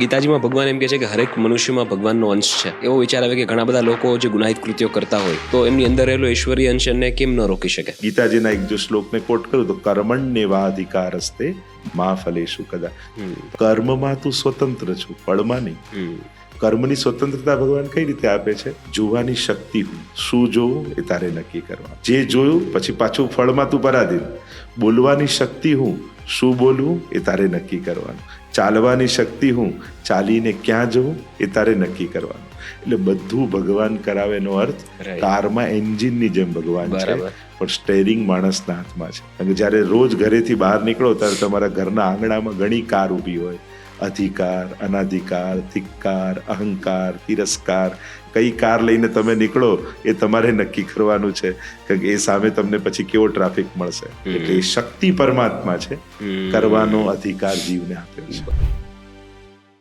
ગીતાજીમાં ભગવાન એમ કહે છે કે હરેક મનુષ્યમાં ભગવાનનો અંશ છે. એવો વિચાર આવે કે ઘણા બધા લોકો જે ગુનાહિત કૃત્યો કરતા હોય તો એમની અંદર રહેલો ઈશ્વરીય અંશ એમને કેમ ન રોકી શકે? ગીતાજીના એક જો શ્લોકને કોટ કરું તો કર્મણ્યવા અધિકાર હસ્તે મા ફલેશુ કદા. કર્મમાં તું સ્વતંત્ર છું ફળમાં નહીં. કર્મની સ્વતંત્રતા ભગવાન કઈ રીતે આપે છે? જોવાની શક્તિ હું શું જોવું એ તારે નક્કી કરવા. જે જોયું પછી પાછું ફળમાં તું પરાધીન. બોલવાની શક્તિ હું. શું બોલવું એ તારે નક્કી કરવાનું. ચાલવાની શક્તિ હું. ચાલીને ક્યાં જવું એ તારે નક્કી કરવાનું. એટલે બધું ભગવાન કરાવેનો અર્થ કારમાં એન્જિનની જેમ ભગવાન છે પણ સ્ટેરિંગ માણસના હાથમાં છે. જ્યારે રોજ ઘરેથી બહાર નીકળો ત્યારે તમારા ઘરના આંગણામાં ઘણી કાર ઊભી હોય. અધિકાર અનાધિકાર ધિક્કાર અહંકાર તિરસ્કાર કઈ કાર લઈને તમે નીકળો એ તમારે નક્કી કરવાનું છે કે એ સામે તમને પછી કેવો ટ્રાફિક મળશે. એટલે એ શક્તિ પરમાત્મા છે કરવાનો અધિકાર જીવને આપ્યો છે.